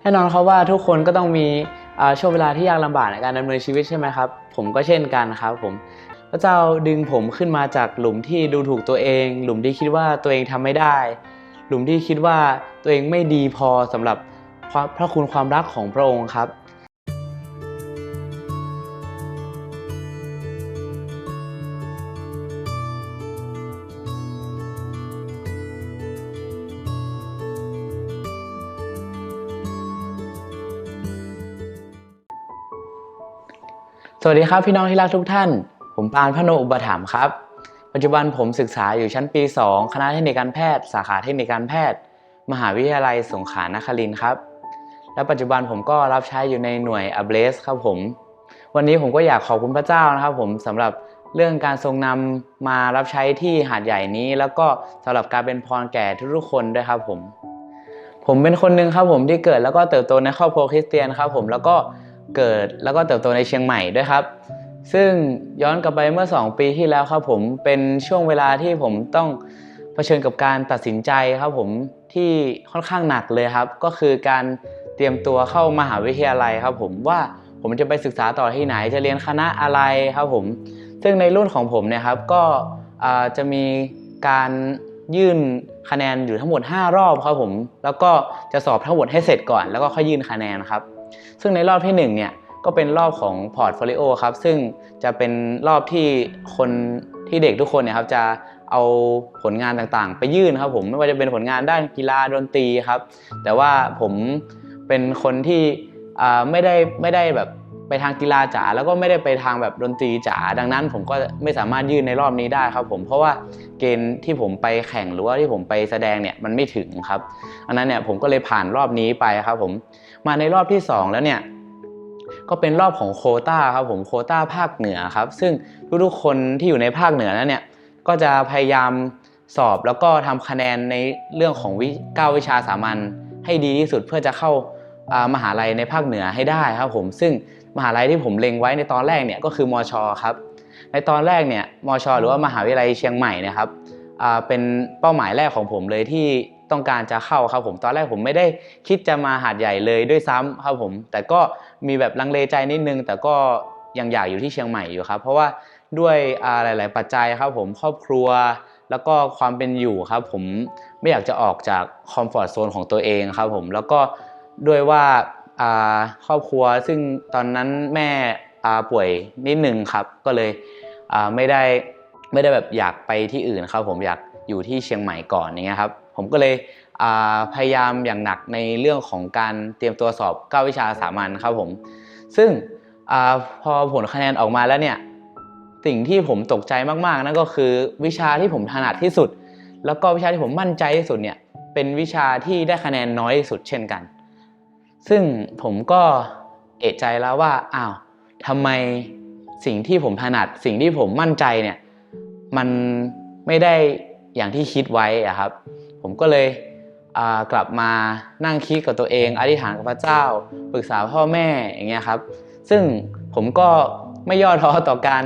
แน่นอนครับว่าทุกคนก็ต้องมีช่วงเวลาที่ยากลำบากในการดำเนินชีวิตใช่ไหมครับ ผมก็เช่นกันครับผมพระเจ้าดึงผมขึ้นมาจากหลุมที่ดูถูกตัวเอง หลุมที่คิดว่าตัวเองทำไม่ได้ หลุมที่คิดว่าตัวเองไม่ดีพอสำหรับพระคุณความรักของพระองค์ครับ สวัสดีครับพี่น้องที่รักทุกท่าน ผมปานพโนอุปถัมภ์ครับ ปัจจุบันผมศึกษาอยู่ชั้นปี 2 คณะเทคนิคการแพทย์ สาขาเทคนิคการแพทย์ มหาวิทยาลัยสงขลานครินทร์ครับ และปัจจุบันผมก็รับใช้อยู่ในหน่วยอเบสครับผม วันนี้ผมก็อยากขอบคุณพระเจ้านะครับ ผมสำหรับเรื่องการทรงนำมารับใช้ที่หาดใหญ่นี้ แล้วก็สำหรับการเป็นพรแก่ทุกๆคนด้วยครับผม ผมเป็นคนหนึ่งครับผมที่เกิดแล้วก็เติบโตในครอบครัวคริสเตียนครับผมแล้วก็ เกิดแล้วก็เติบโตในเชียงใหม่ด้วยครับ ซึ่งย้อนกลับไปเมื่อ 2 ปีที่แล้วครับผมเป็นช่วงเวลาที่ผมต้องเผชิญกับการตัดสินใจครับผมที่ค่อนข้างหนักเลยครับ ก็คือการเตรียมตัวเข้ามหาวิทยาลัยครับผมว่าผมจะไปศึกษาต่อที่ไหนจะเรียนคณะอะไรครับผม ซึ่งในรุ่นของผมเนี่ยครับก็จะมีการยื่นคะแนนอยู่ทั้งหมด 5 รอบครับผม แล้วก็จะสอบทั้งหมดให้เสร็จก่อน แล้วก็ค่อยยื่นคะแนนครับ ซึ่งในรอบที่1เนี่ยก็เป็นรอบของพอร์ตโฟลิโอครับซึ่งจะเป็นรอบที่คนที่เด็กทุกคนเนี่ยครับจะเอาผลงานต่างๆ ไปยื่นครับผมไม่ว่าจะเป็นผลงานด้านกีฬาดนตรีครับ แต่ว่าผมเป็นคนที่ไม่ได้ไม่ได้แบบ ไปทางกีฬาจ๋าแล้วก็ไม่ได้ไปทางแบบดนตรีจ๋าดังนั้นผมก็ไม่สามารถยื่นในรอบนี้ได้ครับผมเพราะว่าเกณฑ์ที่ผมไปแข่งหรือว่าที่ผมไปแสดงเนี่ยมันไม่ถึงครับอันนั้นเนี่ยผมก็เลยผ่านรอบนี้ไปครับผมมาในรอบที่ 2 แล้วเนี่ยก็เป็นรอบของโคต้าครับผมโคต้าภาคเหนือครับ ซึ่งทุกๆคนที่อยู่ในภาคเหนือนั้นเนี่ยก็จะพยายามสอบแล้วก็ทำคะแนนในเรื่องของวิเก้าวิชาสามัญให้ดีที่สุดเพื่อจะเข้ามหาลัยในภาคเหนือให้ได้ครับผมซึ่ง มหาลัยที่ผมเล็งไว้ในตอนแรกเนี่ยก็คือมอชครับในตอนแรกเนี่ยมอชหรือว่ามหาวิทยาลัยเชียงใหม่เนะครับเป็นเป้าหมายแรกของผมเลยที่ต้องการจะเข้าครับผมตอนแรกผมไม่ได้คิดจะมาหาดใหญ่เลยด้วยซ้ำครับผม แต่ก็มีแบบลังเลใจนิดนึง แต่ก็ยังอยากอยู่ที่เชียงใหม่อยู่ครับ เพราะว่าด้วยอ่าหลาย ๆ ปัจจัยครับผมครอบครัวแล้วก็ความเป็นอยู่ครับ ผมไม่อยากจะออกจากคอมฟอร์ทโซนของตัวเองครับผมแล้วก็ด้วยว่า ครอบครัวซึ่งตอนนั้นแม่ป่วยนิดหนึ่งครับ ก็เลยไม่ได้ไม่ได้แบบอยากไปที่อื่นครับ ผมอยากอยู่ที่เชียงใหม่ก่อนอย่างเงี้ยครับ ผมก็เลยพยายามอย่างหนักในเรื่องของการเตรียมตัวสอบ9วิชาสามัญครับผม ซึ่งอพอผลคะแนนออกมาแล้วเนี่ยสิ่งที่ผมตกใจมากๆนั่นก็คือวิชาที่ผมถนัดที่สุด แล้วก็วิชาที่ผมมั่นใจที่สุดเนี่ยเป็นวิชาที่ได้คะแนนน้อยที่สุดเช่นกัน ซึ่งผมก็เอะใจแล้วว่าอ้าวทำไมสิ่งที่ผมถนัดสิ่งที่ผมมั่นใจเนี่ยมันไม่ได้อย่างที่คิดไว้อะครับ ผมก็เลยกลับมานั่งคิดกับตัวเอง อธิษฐานกับพระเจ้า ปรึกษาพ่อแม่อย่างเงี้ยครับ ซึ่งผมก็ไม่ย่อท้อต่อการ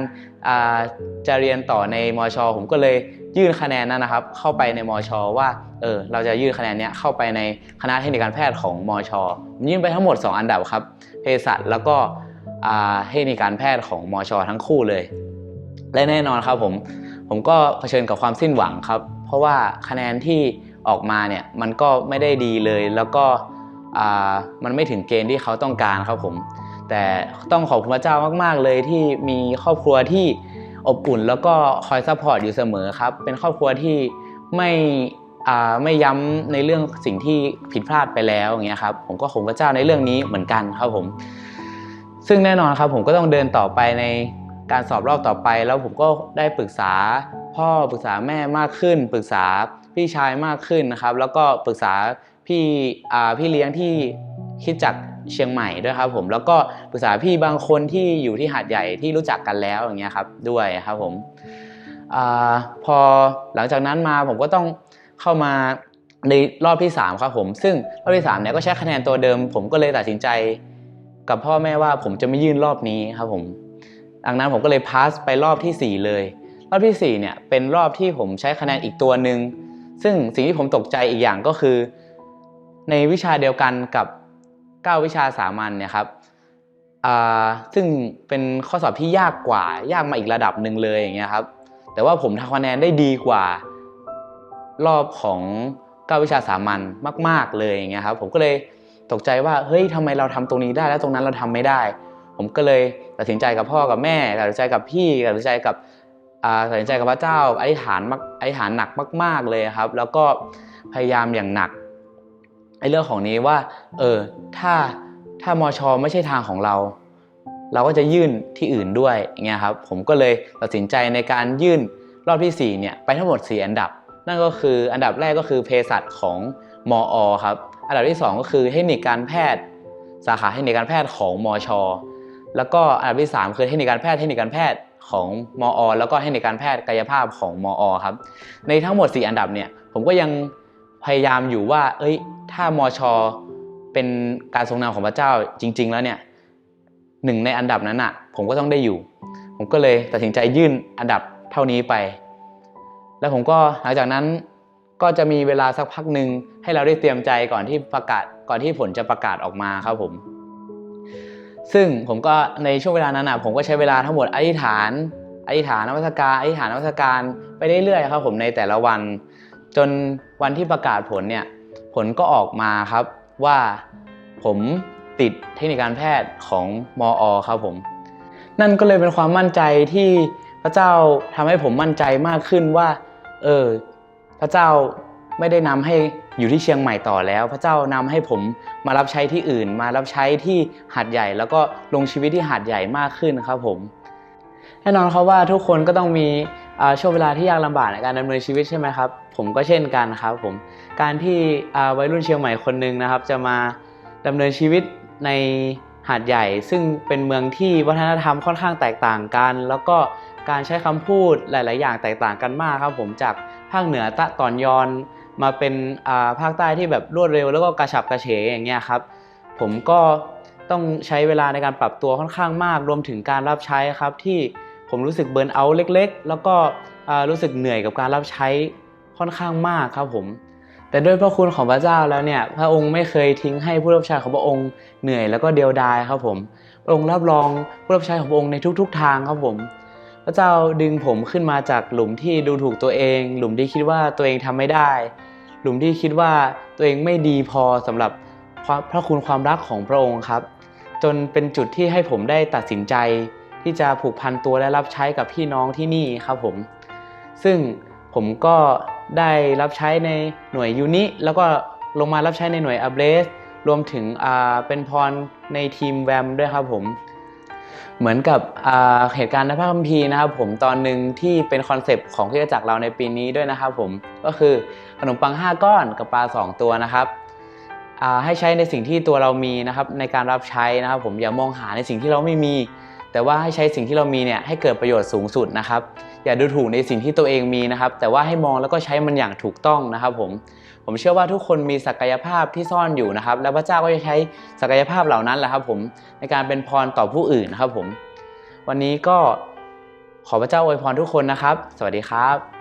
จะเรียนต่อในมอชผมก็เลย ยื่นคะแนนนั้นนะครับ เข้าไปในมอชว่าเออเราจะยื่นคะแนนเนี้ยเข้าไปในคณะเทคนิคการแพทย์ของมอชผมยื่นไปทั้งหมด 2 อันดับครับเภสัชแล้วก็เทคนิคการแพทย์ของมอชทั้งคู่เลย และแน่นอนครับผมผมก็เผชิญกับความสิ้นหวังครับ เพราะว่าคะแนนที่ออกมาเนี่ยมันก็ไม่ได้ดีเลยแล้วก็มันไม่ถึงเกณฑ์ที่เขาต้องการครับผม แต่ต้องขอบคุณพระเจ้ามาก ๆ เลยที่มีครอบครัวที่ อบอุ่น แล้วก็คอยซัพพอร์ตอยู่เสมอครับ เป็นครอบครัวที่ไม่ไม่ย้ำในเรื่องสิ่งที่ผิดพลาดไปแล้วอย่างเงี้ยครับผมก็ขอบคุณพระเจ้าในเรื่องนี้เหมือนกันครับผม ซึ่งแน่นอนครับผมก็ต้องเดินต่อไปในการสอบรอบต่อไป แล้วผมก็ได้ปรึกษาพ่อปรึกษาแม่มากขึ้น ปรึกษาพี่ชายมากขึ้นนะครับ แล้วก็ปรึกษาพี่พี่เลี้ยงที่คิดจาก เชียงใหม่ด้วยครับผมแล้วก็ปรึกษาพี่บางคนที่อยู่ที่หาดใหญ่ที่รู้จักกันแล้วอย่างเงี้ยครับด้วยครับผมอพอหลังจากนั้นมาผมก็ต้องเข้ามาในรอบที่ 3 ครับผม ซึ่งรอบที่3เนี่ยก็ใช้คะแนนตัวเดิม ผมก็เลยตัดสินใจกับพ่อแม่ว่าผมจะไม่ยื่นรอบนี้ครับผมดังนั้นผมก็เลยพาสไปรอบทีสี่4 เลย รอบทีสี่ 4 เนี่ยเป็นรอบที่ผมใช้คะแนนอีกตัวหนึ่งซึ่งสิ่งที่ผมตกใจอีกอย่างก็คือ ในวิชาเดียวกันกับ 9 วิชาสามัญเนี่ยครับอ่าซึ่งเป็นข้อสอบที่ยากกว่ายากมาอีกระดับหนึ่งเลยอย่างเงี้ยครับแต่ว่าผมทำคะแนนได้ดีกว่า รอบของ9วิชาสามัญมาก ๆเลยอย่างเงี้ยครับผมก็เลยตกใจว่าเฮ้ยทำไมเราทำตรงนี้ได้แล้วตรงนั้นเราทำไม่ได้ ผมก็เลยตัดสินใจกับพ่อกับแม่ตัดสินใจกับพี่ตัดสินใจกับอ่าตัดสินใจกับพระเจ้าอธิษฐานมากอธิษฐานหนักมาก ๆเลยครับ แล้วก็พยายามอย่างหนัก ไอ้เรื่องของนี้ว่า เออ ถ้าถ้ามอชอไม่ใช่ทางของเรา เราก็จะยื่นที่อื่นด้วยอย่างเงี้ยครับ ผมก็เลยตัดสินใจในการยื่นรอบที่ 4 เนี่ย ไปทั้งหมด 4 อันดับ นั่นก็คืออันดับแรกก็คือเภสัชของมออครับ อันดับที่ 2 ก็คือเทคนิคการแพทย์ สาขาเทคนิคการแพทย์ของมอชอแล้วก็อันดับที่ 3 คือเทคนิคการแพทย์เทคนิคการแพทย์ของมออแล้วก็เทคนิคการแพทย์กายภาพของมออครับ ในทั้งหมด 4 อันดับเนี่ย ผมก็ยัง พยายามอยู่ว่า เอ้ย ถ้ามอชอเป็นการทรงนามของพระเจ้าจริง ๆ แล้วเนี่ยหนึ่งในอันดับนั้นอะ ผมก็ต้องได้อยู่ ผมก็เลยตัดสินใจยื่นอันดับเท่านี้ไป แล้วผมก็หลังจากนั้นก็จะมีเวลาสักพักหนึ่งให้เราได้เตรียมใจก่อนที่ประกาศก่อนที่ผลจะประกาศออกมาครับผม ซึ่งผมก็ในช่วงเวลานั้นอะผมก็ใช้เวลาทั้งหมดอธิษฐานอธิษฐานนมัสการอธิษฐานนมัสการไปเรื่อยๆครับผมในแต่ละวัน จน วันที่ประกาศผลเนี่ยผลก็ออกมาครับว่าผมติดเทคนิคการแพทย์ของมออครับผมนั่นก็เลยเป็นความมั่นใจที่พระเจ้าทำให้ผมมั่นใจมากขึ้นว่า เออ พระเจ้าไม่ได้นำให้อยู่ที่เชียงใหม่ต่อแล้ว พระเจ้านำให้ผมมารับใช้ที่อื่น มารับใช้ที่หาดใหญ่ แล้วก็ลงชีวิตที่หาดใหญ่มากขึ้นครับผม แน่นอนครับว่าทุกคนก็ต้องมี ช่วงเวลาที่ยากลำบากในการดำเนินชีวิตใช่ไหมครับ ผมก็เช่นกันครับผมการที่วัยรุ่นเชียงใหม่คนหนึ่งนะครับ จะมาดำเนินชีวิตในหาดใหญ่ ซึ่งเป็นเมืองที่วัฒนธรรมค่อนข้างแตกต่างกัน แล้วก็การใช้คำพูดหลาย ๆ อย่างแตกต่างกันมากครับ ผมจากภาคเหนือตะตอนยอนมาเป็นภาคใต้ที่แบบรวดเร็ว แล้วก็กระฉับกระเฉงอย่างเงี้ยครับ ผมก็ต้องใช้เวลาในการปรับตัวค่อนข้างมาก รวมถึงการรับใช้ครับที่ ผมรู้สึกเบิร์นเอาท์เล็ก ๆ แล้วก็รู้สึกเหนื่อยกับการรับใช้ค่อนข้างมากครับผม แต่ด้วยพระคุณของพระเจ้าแล้วเนี่ย พระองค์ไม่เคยทิ้งให้ผู้รับใช้ของพระองค์เหนื่อยแล้วก็เดียวดายครับผม พระองค์รับรองผู้รับใช้ของพระองค์ในทุก ๆ ทางครับผม พระเจ้าดึงผมขึ้นมาจากหลุมที่ดูถูกตัวเอง หลุมที่คิดว่าตัวเองทำไม่ได้ หลุมที่คิดว่าตัวเองไม่ดีพอสำหรับพระคุณความรักของพระองค์ครับ จนเป็นจุดที่ให้ผมได้ตัดสินใจ ที่จะผูกพันตัวและรับใช้กับพี่น้องที่นี่ครับผม ซึ่งผมก็ได้รับใช้ในหน่วยยูนิแล้วก็ลงมารับใช้ในหน่วยอัเบสรวมถึงเป็นพรในทีมแวมด้วยครับผมเหมือนกับเหตุการณ์ในพระคัมภีร์นะครับผมตอนหนึ่งที่เป็นคอนเซปต์ของคริสตจักรเราในปีนี้ด้วยนะครับผมก็คือขนมปัง 5 ก้อนกับปลา 2 ตัวนะครับให้ใช้ในสิ่งที่ตัวเรามีนะครับในการรับใช้นะครับผมอย่ามองหาในสิ่งที่เราไม่มี แต่ว่าให้ใช้สิ่งที่เรามีเนี่ยให้เกิดประโยชน์สูงสุดนะครับ อย่าดูถูกในสิ่งที่ตัวเองมีนะครับ แต่ว่าให้มองแล้วก็ใช้มันอย่างถูกต้องนะครับผม ผมเชื่อว่าทุกคนมีศักยภาพที่ซ่อนอยู่นะครับ แล้วพระเจ้าก็จะใช้ศักยภาพเหล่านั้นแหละครับผมในการเป็นพรต่อผู้อื่นนะครับผม วันนี้ก็ขอพระเจ้าอวยพรทุกคนนะครับ สวัสดีครับ